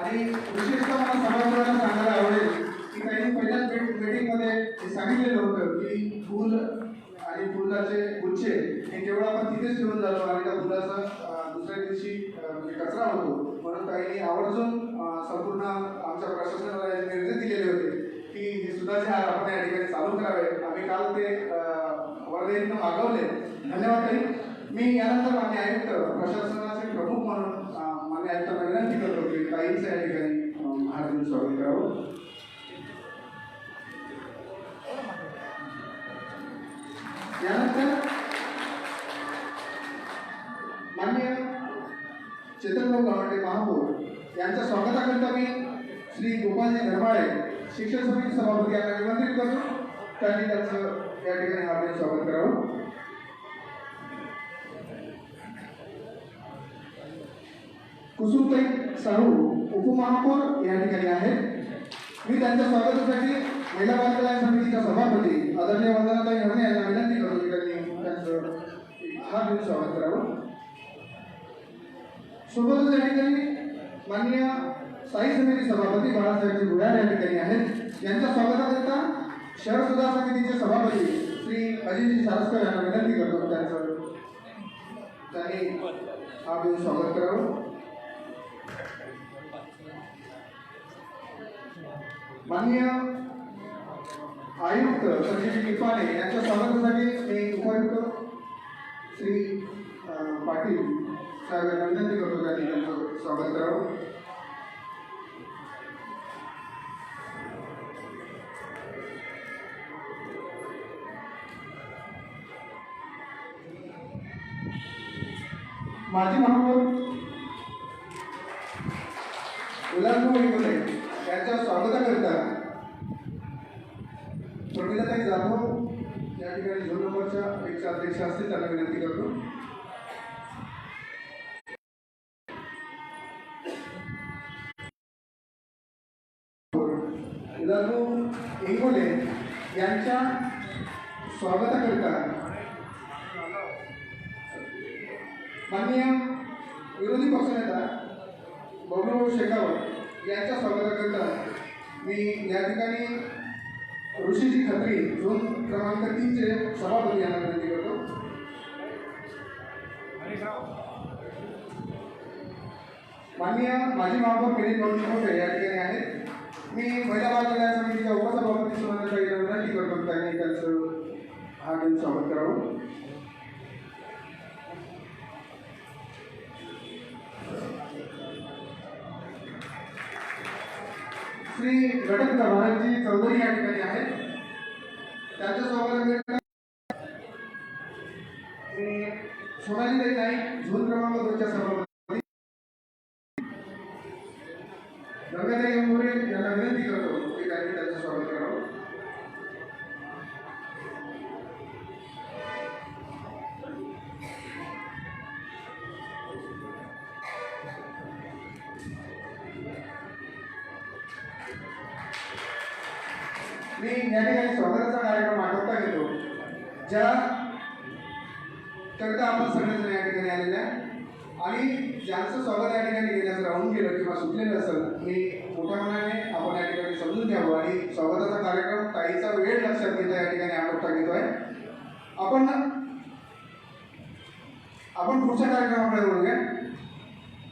आणि विशेषतः मला सभागृहाला सांगायला आवडेल की त्यांनी पहिल्याच मीटिंगमध्ये सांगितलेलं होतं की फुल आणि फुलाचे गुच्छे हे केवळ आपण तिथेच ठेवून जातो आणि त्या फुलाचा दुसऱ्या दिवशी म्हणजे कचरा होतो. म्हणून ताईंनी आवर्जून संपूर्ण आमच्या प्रशासनाला निर्देश दिलेले होते की हे सुधाचे हार आपण या ठिकाणी चालू करावे. आम्ही काल ते वर्धेतनं मागवले. धन्यवाद ताई. मी यानंतर मान्य आयुक्त प्रशासनाचे प्रमुख म्हणून अं, मान्य आयुक्तांना विनंती करतो. ताईंचं या ठिकाणी अं, स्वागत करावं यानंतर मान्य चेतनभाऊ गावंडे महापौर यांच्या स्वागताकरिता मी श्री गोपालजी धर्माळे शिक्षण समिती सभापती यांना निमंत्रित करतो. त्यांनी त्यांचं या ठिकाणी हार्दिक स्वागत करावं. कुसुमताई साहू उपमहापौर या ठिकाणी आहेत. मी त्यांच्या स्वागतासाठी महिला बालकल्याण समितीच्या सभापती आदरणीय वंदनाताई हरणे यांना विनंती करतो की त्यांनी त्यांचं हा दिवस स्वागत करावं. सोबतच या ठिकाणी माननीय स्थायी समिती सभापती बाळासाहेबजी भुयार या ठिकाणी आहेत. यांच्या स्वागताकरिता शहर सुधार समितीचे सभापती श्री अजितजी सारस्कर यांना विनंती करतो त्यांचं त्यांनी हा दिवस स्वागत करावं. माननीय आयुक्त संजीव किपाने यांच्या स्वागतासाठी मी उपायुक्त श्री अं, पाटील साहेबांना विनंती करतो त्या त्यांचं स्वागत करावं. माजी महापौर उल्हासभाऊ इंगोले यांच्या स्वागताकरिता प्रमिलाताई जाधव या ठिकाणी झोन नंबरच्या एकशे अध्यक्ष असतील त्यांना विनंती करतो. उल्हासभाऊ इंगोले यांच्या स्वागताकरिता माननीय विरोधी पक्षनेता बबलूभाऊ शेखावत यांच्या स्वागताकरता मी या ठिकाणी ऋषीजी खत्री झोन क्रमांक तीनचे सभापती यांना विनंती करतो. माननीय माजी महापौर मिलिंद भाऊ मोठे या ठिकाणी आहेत. मी महिला बाल कल्याण समितीच्या उपसभापती सुनाताई यांना विनंती करतो त्यांनी त्यांचं हा दिन स्वागत करावं. श्री घटक भारतजी चौधरी या ठिकाणी आहेत. त्यांच्या सोनाली श्री सोनालीताई नाईक झोन क्रमांक दोनच्या सभापती गंगाताई मोरे यांना विनंती करतो की त्यांनी त्यांचं स्वागत करावं. मी या ठिकाणी स्वागताचा कार्यक्रम आठवता घेतो. ज्या करता आपण सगळेजण या ठिकाणी आलेले आहे आणि ज्यांचं स्वागत या ठिकाणी घेण्याचं राहून गेलं किंवा सुटलेलं असेल मी मोठ्या मनाने आपण या ठिकाणी समजून घ्यावं. आणि स्वागताचा कार्यक्रम काहीचा वेळ लक्षात घेता या ठिकाणी आटोपता आहे आपण आपण पुढच्या कार्यक्रमाकडे बोलूया